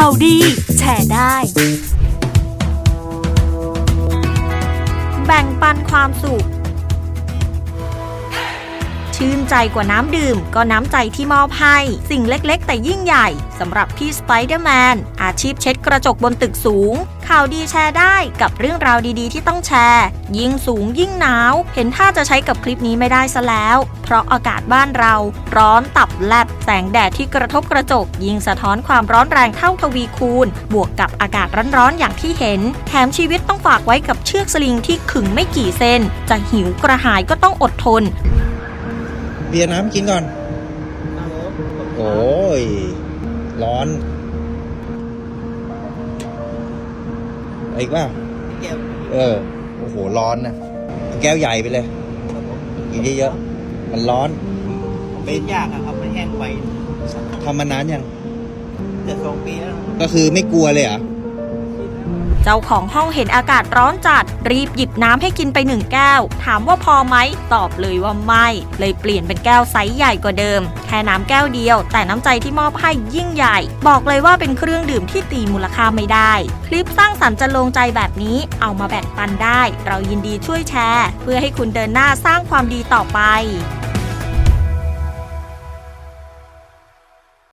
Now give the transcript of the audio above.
ข่าวดี แชร์ได้ แบ่งปันความสุข ชื่นใจกว่าน้ำดื่ม ก็น้ำใจที่มอบให้ สิ่งเล็กๆ แต่ยิ่งใหญ่สำหรับพี่สไปเดอร์แมนอาชีพเช็ดกระจกบนตึกสูง ข่าวดีแชร์ได้กับเรื่องราวดีๆ ที่ต้องแชร์ ยิ่งสูงยิ่งหนาว เห็นท่าจะใช้กับคลิปนี้ไม่ได้ซะแล้ว เพราะอากาศบ้านเรา ร้อนตับแลบแสงแดดที่กระทบกระจก ยิ่งสะท้อนความร้อนแรงเท่าทวีคูณ บวกกับอากาศร้อนๆอย่างที่เห็น แถมชีวิตต้องฝากไว้กับเชือกสลิงที่ขึงไม่กี่เส้นจะหิวกระหายก็ต้องอดทน เบียร์น้ำกินก่อน โอ้ย ร้อนเอาอีกว่าเออ โอ้โห ร้อนนะเอาแก้วใหญ่ไปเลย กินเยอะๆ มันร้อน เป็นยากอะครับ มันแห้งไวทำมานานยังจะสองปีแล้ว ก็คือไม่กลัวเลยเหรอ เจ้าของห้องเห็นอากาศร้อนจัด รีบหยิบน้ำให้กินไปหนึ่งแก้ว ถามว่าพอไหม ตอบเลยว่าไม่ เลยเปลี่ยนเป็นแก้วไซส์ใหญ่กว่าเดิม แค่น้ำแก้วเดียว แต่น้ำใจที่มอบให้ยิ่งใหญ่ บอกเลยว่าเป็นเครื่องดื่มที่ตีมูลค่าไม่ได้ คลิปสร้างสรรค์จะลงใจแบบนี้เอามาแบ่งปันได้ เรายินดีช่วยแชร์ เพื่อให้คุณเดินหน้าสร้างความดีต่อไป